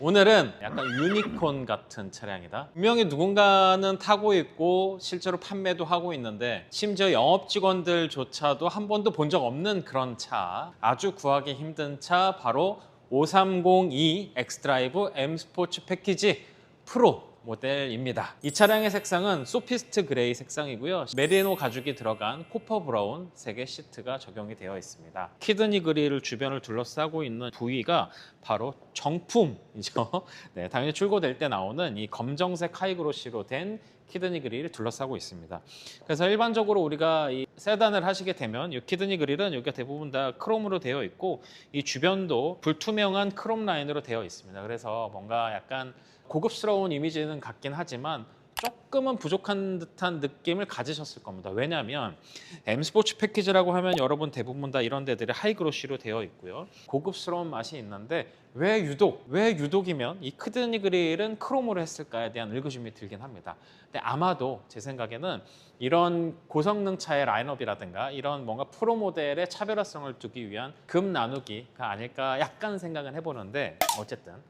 오늘은 약간 유니콘 같은 차량이다. 분명히 누군가는 타고 있고 실제로 판매도 하고 있는데 심지어 영업 직원들조차도 한 번도 본 적 없는 그런 차. 아주 구하기 힘든 차 바로 5302 엑스드라이브 M 스포츠 패키지 프로 모델입니다. 이 차량의 색상은 소피스트 그레이 색상이고요. 메리노 가죽이 들어간 코퍼 브라운 색의 시트가 적용이 되어 있습니다. 키드니 그릴을 주변을 둘러싸고 있는 부위가 바로 정품이죠. 네, 당연히 출고될 때 나오는 이 검정색 하이그로시로 된 키드니 그릴을 둘러싸고 있습니다. 그래서 일반적으로 우리가 이 세단을 하시게 되면 이 키드니 그릴은 여기가 대부분 다 크롬으로 되어 있고 이 주변도 불투명한 크롬 라인으로 되어 있습니다. 그래서 뭔가 약간 고급스러운 이미지 는 같긴 하지만 조금은 부족한 듯한 느낌을 가지셨을 겁니다. 왜냐하면 M 스포츠 패키지라고 하면 여러분 대부분 다 이런 데들이 하이그로시로 되어 있고요. 고급스러운 맛이 있는데 왜 유독 왜 유독이면 이 크드니 그릴은 크롬으로 했을까에 대한 의구심이 들긴 합니다. 근데 아마도 제 생각에는 이런 고성능 차의 라인업이라든가 이런 뭔가 프로 모델의 차별화성을 두기 위한 금 나누기가 아닐까 약간 생각은 해보는데 어쨌든